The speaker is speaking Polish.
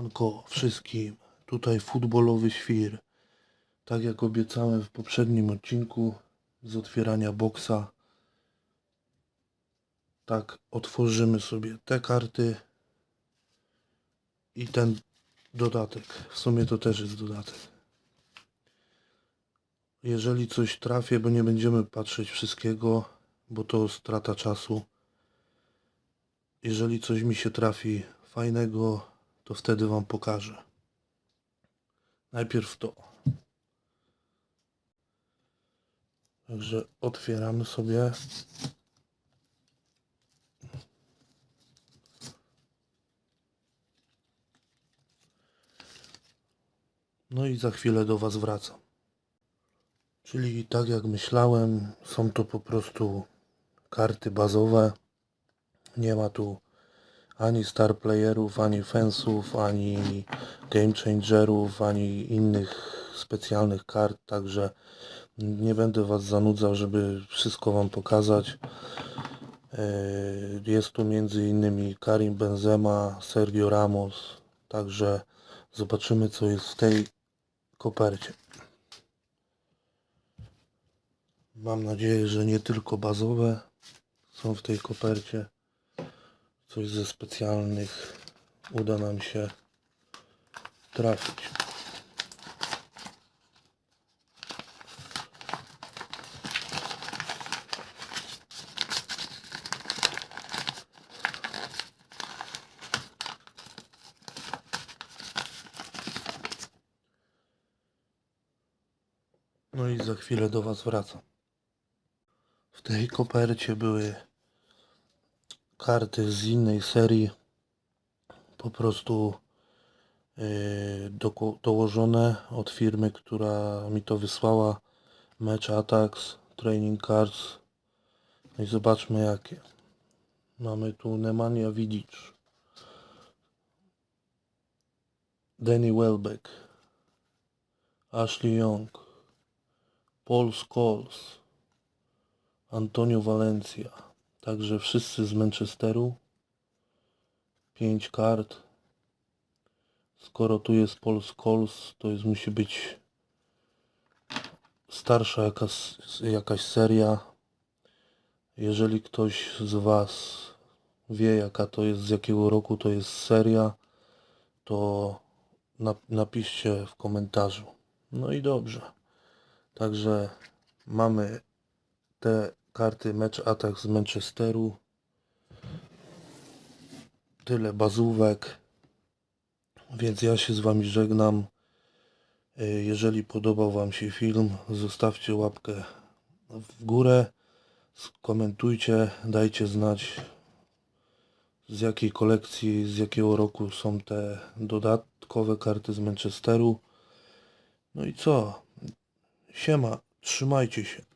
Siemanko wszystkim, tutaj futbolowy świr. Tak jak obiecałem w poprzednim odcinku z otwierania boksa, tak otworzymy sobie te karty i ten dodatek. W sumie to też jest dodatek. Jeżeli coś trafię, bo nie będziemy patrzeć wszystkiego, bo to strata czasu. Jeżeli coś mi się trafi fajnego, to wtedy Wam pokażę. Najpierw to. Także otwieramy sobie. No i za chwilę do Was wracam. Czyli tak jak myślałem, są to po prostu karty bazowe. Nie ma tu ani star playerów, ani fansów, ani game changerów, ani innych specjalnych kart, także nie będę Was zanudzał, żeby wszystko Wam pokazać. Yy, Jest tu między innymi Karim Benzema, Sergio Ramos, także zobaczymy co jest w tej kopercie. Mam nadzieję, że nie tylko bazowe są w tej kopercie coś ze specjalnych uda nam się trafić. No i za chwilę do Was wracam. W tej kopercie były karty z innej serii po prostu yy, doko- dołożone od firmy, która mi to wysłała. Match Attacks, Training Cards. No i zobaczmy jakie. Mamy tu Nemanja Vidic. Danny Welbeck. Ashley Young. Paul Scholes. Antonio Valencia Także wszyscy z Manchesteru. 5 kart. Skoro tu jest Paul Scholes, to jest, musi być starsza jakaś, jakaś seria. Jeżeli ktoś z Was wie, jaka to jest, z jakiego roku to jest seria, to na, napiszcie w komentarzu. No i dobrze. Także mamy te karty Match Attack z Manchesteru. Tyle bazówek. Więc ja się z Wami żegnam. E, Jeżeli podobał Wam się film, zostawcie łapkę w górę. Skomentujcie, dajcie znać z jakiej kolekcji, z jakiego roku są te dodatkowe karty z Manchesteru. No i co? Siema, trzymajcie się.